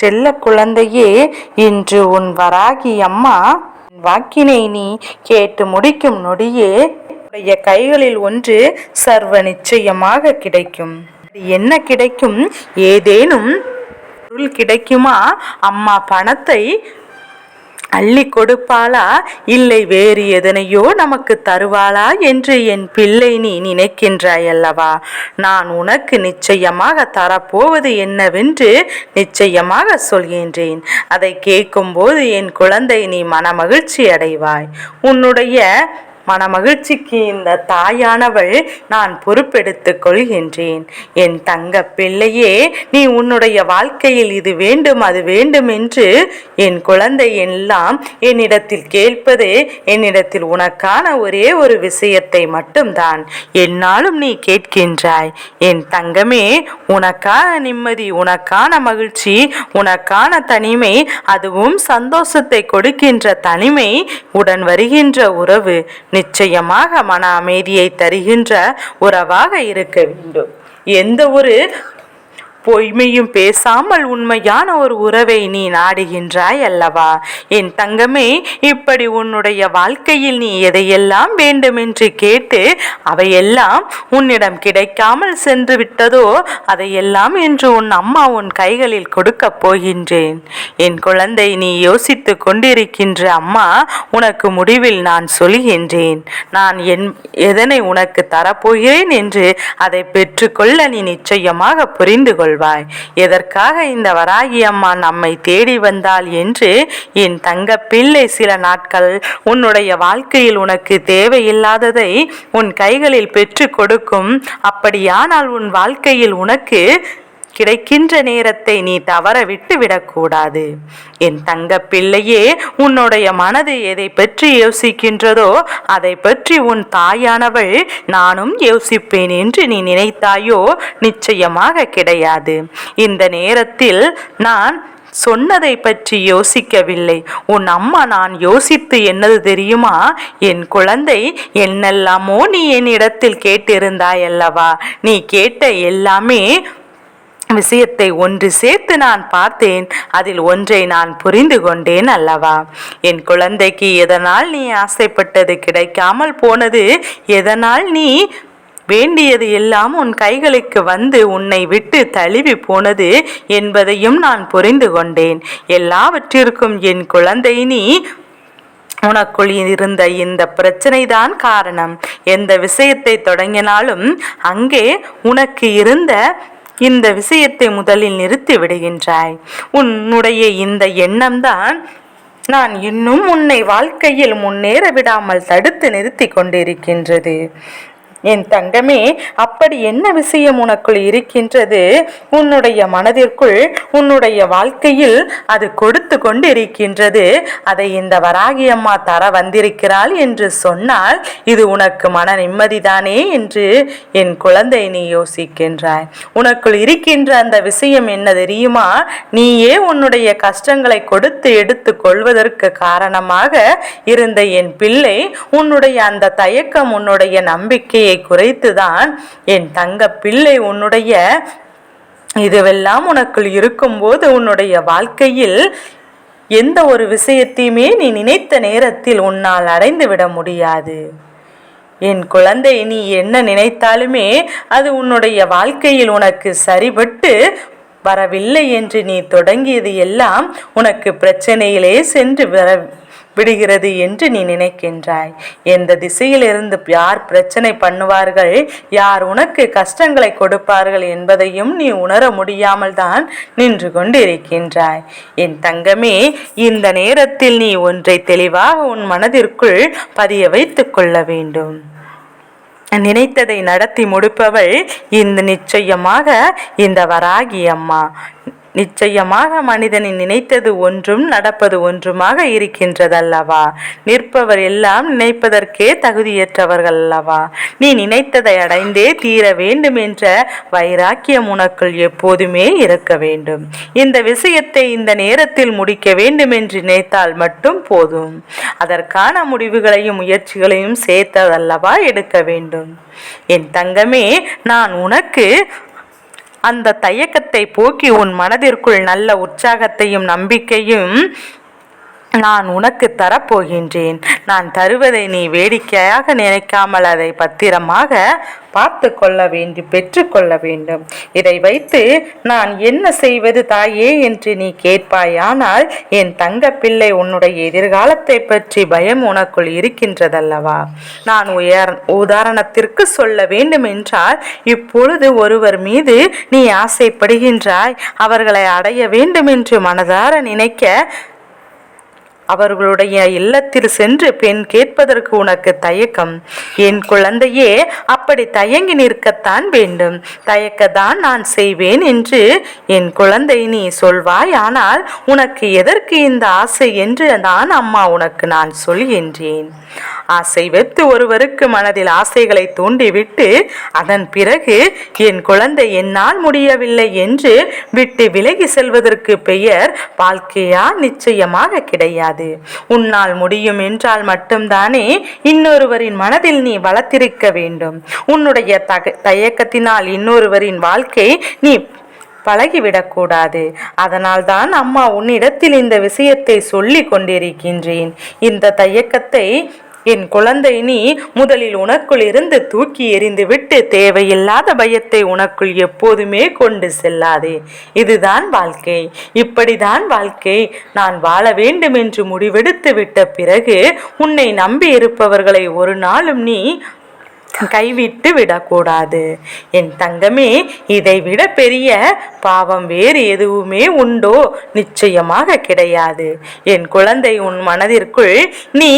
செல்ல குழந்தையே இன்று உன் வராகி அம்மா வாக்கினை நீ கேட்டு முடிக்கும் நொடியே உடைய கைகளில் ஒன்று சர்வ நிச்சயமாக கிடைக்கும். அது என்ன கிடைக்கும்? ஏதேனும் பொருள் கிடைக்குமா? அம்மா பணத்தை அள்ளி கொடுப்பாளா? இல்லை வேறு எதனையோ நமக்கு தருவாளா என்று என் பிள்ளை நீ நினைக்கின்றாய் அல்லவா நான் உனக்கு நிச்சயமாக தரப்போவது என்னவென்று நிச்சயமாக சொல்கின்றேன். அதை கேட்கும்போது என் குழந்தை நீ மனமகிழ்ச்சி அடைவாய் உன்னுடைய மனமகிழ்ச்சிக்கு இந்த தாயானவள் நான் பொறுப்பெடுத்து கொள்கின்றேன். என் தங்க பிள்ளையே நீ உன்னுடைய வாழ்க்கையில் இது வேண்டும் அது வேண்டும் என்று என் குழந்தை எல்லாம் என்னிடத்தில் கேட்பது என்னிடத்தில் உனக்கான ஒரே ஒரு விஷயத்தை மட்டும்தான். என்னாலும் நீ கேட்கின்றாய் என் தங்கமே உனக்கான நிம்மதி உனக்கான மகிழ்ச்சி உனக்கான தனிமை அதுவும் சந்தோஷத்தை கொடுக்கின்ற தனிமை உடன் வருகின்ற உறவு. நிச்சயமாக மன அமைதியை தருகின்ற உறவாக இருக்க வேண்டும். எந்த ஒரு பொய்மையும் பேசாமல் உண்மையான ஒரு உறவை நீ நாடுகின்றாய் அல்லவா? என் தங்கமே இப்படி உன்னுடைய வாழ்க்கையில் நீ எதையெல்லாம் வேண்டுமென்று கேட்டு அவையெல்லாம் உன்னிடம் கிடைக்காமல் சென்று விட்டதோ அதையெல்லாம் என்று உன் அம்மா உன் கைகளில் கொடுக்கப் போகின்றேன். என் குழந்தை நீ யோசித்து கொண்டிருக்கின்ற அம்மா உனக்கு முடிவில் நான் சொல்கின்றேன். நான் என் எதனை உனக்கு தரப்போகிறேன் என்று அதை பெற்றுக்கொள்ள நீ நிச்சயமாக புரிந்து கொள் கொள்வாய். எதற்காக இந்த வராகி அம்மா நம்மை தேடி வந்தாள் என்று என் தங்க பிள்ளை சில நாட்கள் உன்னுடைய வாழ்க்கையில் உனக்கு தேவையில்லாததை உன் கைகளில் பெற்று கொடுக்கும். அப்படியானால் உன் வாழ்க்கையில் உனக்கு கிடைக்கின்ற நேரத்தை நீ தவற விட்டு விடக்கூடாது. என் தங்க பிள்ளையே உன்னுடைய மனது எதை பற்றி யோசிக்கின்றதோ அதை பற்றி உன் தாயானவள் நானும் யோசிப்பேன் என்று நீ நினைத்தாயோ நிச்சயமாக கிடையாது. இந்த நேரத்தில் நான் சொன்னதை பற்றி யோசிக்கவில்லை. உன் அம்மா நான் யோசித்து என்னது தெரியுமா? என் குழந்தை என்னெல்லாமோ நீ என்னிடத்தில் கேட்டிருந்தாய் அல்லவா நீ கேட்ட எல்லாமே விஷயத்தை ஒன்று சேர்த்து நான் பார்த்தேன் அதில் ஒன்றை நான் புரிந்து கொண்டேன் அல்லவா? என் குழந்தைக்கு எதனால் நீ ஆசைப்பட்டது கிடைக்காமல் போனது? எதனால் நீ வேண்டியது எல்லாம் உன் கைகளுக்கு வந்து உன்னை விட்டு தழுவி போனது என்பதையும் நான் புரிந்து கொண்டேன். எல்லாவற்றிற்கும் என் குழந்தை நீ உனக்குள் இருந்த இந்த பிரச்சனை தான் காரணம். எந்த விஷயத்தை தொடங்கினாலும் அங்கே உனக்கு இருந்த இந்த விஷயத்தை முதலில் நிறுத்தி விடுகின்றாய். உன்னுடைய இந்த எண்ணம்தான் நான் இன்னும் உன்னை வாழ்க்கையில் முன்னேற விடாமல் தடுத்து நிறுத்தி கொண்டிருக்கின்றது. என் தங்கமே அப்படி என்ன விஷயம் உனக்குள் இருக்கின்றது? உன்னுடைய மனதிற்குள் உன்னுடைய வாழ்க்கையில் அது கொடுத்து கொண்டிருக்கின்றது. அதை இந்த வராகி அம்மா தர வந்திருக்கிறாள் என்று சொன்னால் இது உனக்கு மன நிம்மதிதானே என்று என் குழந்தை நீ யோசிக்கின்றாய். உனக்குள் இருக்கின்ற அந்த விஷயம் என்ன தெரியுமா? நீயே உன்னுடைய கஷ்டங்களை கொடுத்து எடுத்து கொள்வதற்கு காரணமாக இருந்த என் பிள்ளை உன்னுடைய அந்த தயக்கம் உன்னுடைய நம்பிக்கையை ஆசையை குறைத்துதான் என் தங்க பிள்ளை உன்னுடைய இதுவெல்லாம் உனக்குள் இருக்கும்போது உன்னுடைய வாழ்க்கையில் எந்த ஒரு விஷயத்தையுமே நீ நினைத்த நேரத்தில் உன்னால் அடைந்து விட முடியாது. என் குழந்தை நீ என்ன நினைத்தாலுமே அது உன்னுடைய வாழ்க்கையில் உனக்கு சரிபட்டு வரவில்லை என்று நீ தொடங்கியது எல்லாம் உனக்கு பிரச்சனையிலே சென்று வர விடுகிறது என்று நீ நினைக்கின்றாய். எந்த திசையிலிருந்து யார் பிரச்சனை பண்ணுவார்கள் யார் உனக்கு கஷ்டங்களை கொடுப்பார்கள் என்பதையும் நீ உணர முடியாமல் தான் நின்று கொண்டிருக்கின்றாய். என் தங்கமே இந்த நேரத்தில் நீ ஒன்றை தெளிவாக உன் மனதிற்குள் பதிய வைத்துக் கொள்ள வேண்டும். நினைத்ததை நடத்தி முடிப்பவள் இந்த நிச்சயமாக இந்த வராகி அம்மா. நிச்சயமாக மனிதனின் நினைத்தது ஒன்றும் நடப்பது ஒன்றுமாக இருக்கின்றதல்லவா? நிற்பவர் எல்லாம் நினைப்பதற்கே தகுதியற்றவர்கள் அல்லவா? நீ நினைத்ததை அடைந்தே தீர வேண்டும் என்ற வைராக்கியம் உனக்குள் எப்போதுமே இருக்க வேண்டும். இந்த விஷயத்தை இந்த நேரத்தில் முடிக்க வேண்டும் என்று நினைத்தால் மட்டும் போதும். அதற்கான முடிவுகளையும் முயற்சிகளையும் சேர்த்ததல்லவா எடுக்க வேண்டும்? என் தங்கமே நான் உனக்கு அந்த தயக்கத்தை போக்கி உன் மனதிற்குள் நல்ல உற்சாகத்தையும் நம்பிக்கையும் நான் உனக்கு தரப்போகின்றேன். நான் தருவதை நீ வேடிக்கையாக நினைக்காமல் அதை பத்திரமாக பார்த்து கொள்ள வேண்டும் பெற்றுக்கொள்ள வேண்டும். இதை வைத்து நான் என்ன செய்வது தாயே என்று நீ கேட்பாயானால் என் தங்க பிள்ளை உன்னுடைய எதிர்காலத்தை பற்றி பயம் உனக்குள் இருக்கின்றதல்லவா? நான் உயர் உதாரணத்திற்கு சொல்ல வேண்டும் என்றால் இப்பொழுது ஒருவர் மீது நீ ஆசைப்படுகின்றாய். அவர்களை அடைய வேண்டும் என்று மனதார நினைக்க அவர்களுடைய இல்லத்தில் சென்று பெண் கேட்பதற்கு உனக்கு தயக்கம். என் குழந்தையே அப்படி தயங்கி நிற்கத்தான் வேண்டும். தயக்கத்தான் நான் செய்வேன் என்று என் குழந்தை நீ சொல்வாய். ஆனால் உனக்கு எதற்கு இந்த ஆசை என்று நான் அம்மா உனக்கு நான் சொல்கின்றேன். ஆசை வெத்து ஒருவருக்கு மனதில் ஆசைகளை தூண்டிவிட்டு அதன் பிறகு என் குழந்தை என்னால் முடியவில்லை என்று விட்டு விலகி செல்வதற்கு பெயர் வாழ்க்கையா? நிச்சயமாக கிடையாது. உன்னால் முடியும் என்றால் மட்டும்தானே இன்னொருவரின் மனதில் நீ வளர்த்திருக்க வேண்டும். உன்னுடைய தக தயக்கத்தினால் இன்னொருவரின் வாழ்க்கை நீ பழகிவிடக்கூடாது. அதனால்தான் அம்மா உன்னிடத்தில் இந்த விஷயத்தை சொல்லி கொண்டிருக்கின்றேன். இந்த தயக்கத்தை என் குழந்தை நீ முதலில் உனக்குள் இருந்து தூக்கி எறிந்துவிட்டு தேவையில்லாத பயத்தை உனக்குள் எப்போதுமே கொண்டு செல்லாதே. இதுதான் வாழ்க்கை. இப்படிதான் வாழ்க்கை. நான் வாழ வேண்டும் என்று முடிவெடுத்து விட்ட பிறகு உன்னை நம்பி இருப்பவர்களை ஒரு நாளும் நீ கைவிட்டு விடக்கூடாது. என் தங்கமே இதை விட பெரிய பாவம் வேறு எதுவுமே உண்டோ? நிச்சயமாக கிடையாது. என் குழந்தை உன் மனதிற்குள் நீ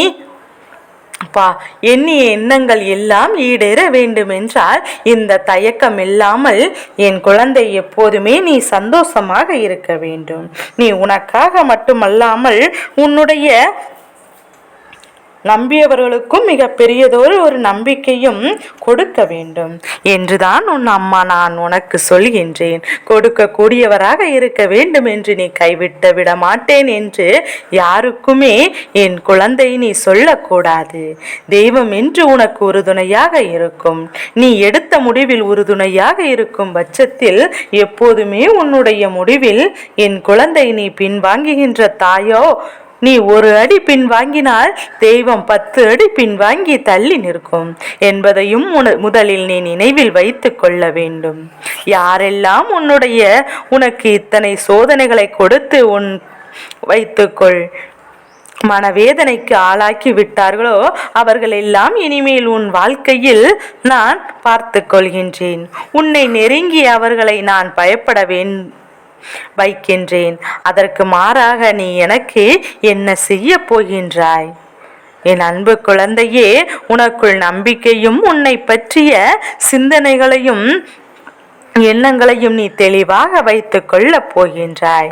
பா எண்ணிய எண்ணங்கள் எல்லாம் ஈடேற வேண்டுமென்றால் இந்த தயக்கம் இல்லாமல் என் குழந்தை எப்போதுமே நீ சந்தோஷமாக இருக்க வேண்டும். நீ உனக்காக மட்டுமல்லாமல் உன்னுடைய நம்பியவர்களுக்கும் மிக பெரியதொரு ஒரு நம்பிக்கையும் கொடுக்க வேண்டும். என்றுதான் உன் அம்மா நான் உனக்கு சொல்கின்றேன். கொடுக்கக்கூடியவராக இருக்க வேண்டும் என்று நீ கைவிட்டு விட மாட்டேன் என்று யாருக்குமே என் குழந்தை நீ சொல்லக்கூடாது. தெய்வம் என்று உனக்கு உறுதுணையாக இருக்கும். நீ எடுத்த முடிவில் உறுதுணையாக இருக்கும் பட்சத்தில் எப்போதுமே உன்னுடைய முடிவில் என் குழந்தை நீ பின்வாங்குகின்ற தாயோ நீ ஒரு அடி பின் வாங்கினால் தெய்வம் பத்து அடி பின் வாங்கி தள்ளி நிற்கும் என்பதையும் முதலில் நீ நினைவில் வைத்து கொள்ள வேண்டும். யாரெல்லாம் உன்னுடைய உனக்கு இத்தனை சோதனைகளை கொடுத்து உன் வைத்துக்கொள் மனவேதனைக்கு ஆளாக்கி விட்டார்களோ அவர்கள் எல்லாம் இனிமேல் உன் வாழ்க்கையில் நான் பார்த்து கொள்கின்றேன். உன்னை நெருங்கி அவர்களை நான் பயப்பட வேண்டும் வைக்கின்றேன். அதற்கு மாறாக நீ எனக்கு என்ன செய்ய போகின்றாய்? என் அன்பு குழந்தையே உனக்குள் நம்பிக்கையும் உன்னை பற்றிய சிந்தனைகளையும் எண்ணங்களையும் நீ தெளிவாக வைத்துக் கொள்ளப் போகின்றாய்.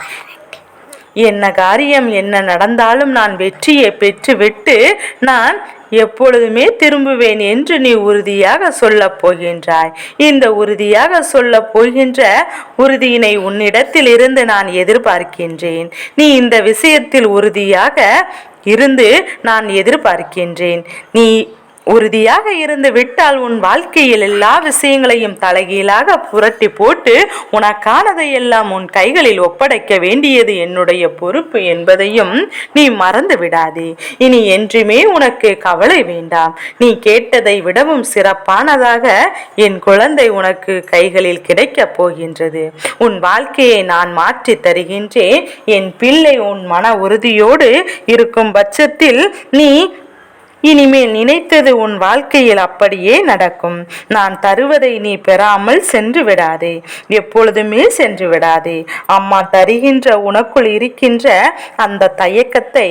என்ன காரியம் என்ன நடந்தாலும் நான் வெற்றியை பெற்றுவிட்டு நான் எப்பொழுதுமே திரும்புவேன் என்று நீ உறுதியாக சொல்லப் போகின்றாய். இந்த உறுதியாக சொல்லப் போகின்ற உறுதியினை உன்னிடத்தில் இருந்து நான் எதிர்பார்க்கின்றேன். நீ இந்த விஷயத்தில் உறுதியாக இருந்து நான் எதிர்பார்க்கின்றேன். நீ உறுதியாக இருந்து விட்டால் உன் வாழ்க்கையில் எல்லா விஷயங்களையும் தலைகீழாக புரட்டி போட்டு உனக்கானதை எல்லாம் உன் கைகளில் ஒப்படைக்க வேண்டியது என்னுடைய பொறுப்பு என்பதையும் நீ மறந்து விடாதே. இனி என்றுமே உனக்கு கவலை வேண்டாம். நீ கேட்டதை விடவும் சிறப்பானதாக என் குழந்தை உனக்கு கைகளில் கிடைக்கப் போகின்றது. உன் வாழ்க்கையை நான் மாற்றி தருகின்றேன் என் பிள்ளை உன் மன உறுதியோடு இருக்கும் பட்சத்தில் நீ இனிமேல் நினைத்தது உன் வாழ்க்கையில் அப்படியே நடக்கும். நான் தருவதை நீ பெறாமல் சென்று விடாதே. எப்பொழுதுமே சென்று விடாதே. அம்மா தருகின்ற உனக்குள் இருக்கின்ற அந்த தயக்கத்தை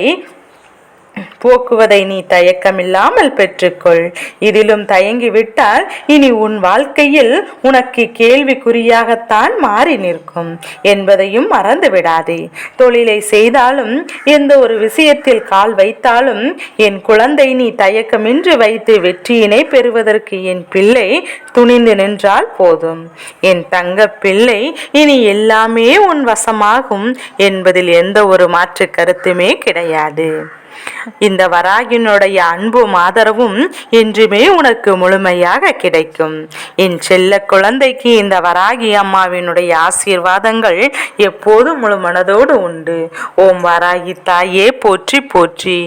போக்குவதை நீ தயக்கமில்லாமல் பெற்றுக்கொள். இதிலும் தயங்கிவிட்டால் இனி உன் வாழ்க்கையில் உனக்கு கேள்விக்குறியாகத்தான் மாறி நிற்கும் என்பதையும் மறந்து விடாதே தொழிலை செய்தாலும் எந்த ஒரு விஷயத்தில் கால் வைத்தாலும் என் குழந்தை நீ தயக்கமின்றி வைத்து வெற்றியினை பெறுவதற்கு என் பிள்ளை துணிந்து நின்றால் போதும். என் தங்க பிள்ளை இனி எல்லாமே உன் வசமாகும் என்பதில் எந்த ஒரு மாற்று கருத்துமே கிடையாது. இந்த வராகினுடைய அன்பும் ஆதரவும் என்றுமே உனக்கு முழுமையாக கிடைக்கும். என் செல்ல குழந்தைக்கு இந்த வராகி அம்மாவினுடைய ஆசீர்வாதங்கள் எப்போதும் முழு மனதோடு உண்டு. ஓம் வராகி தாயே போற்றி போற்றி.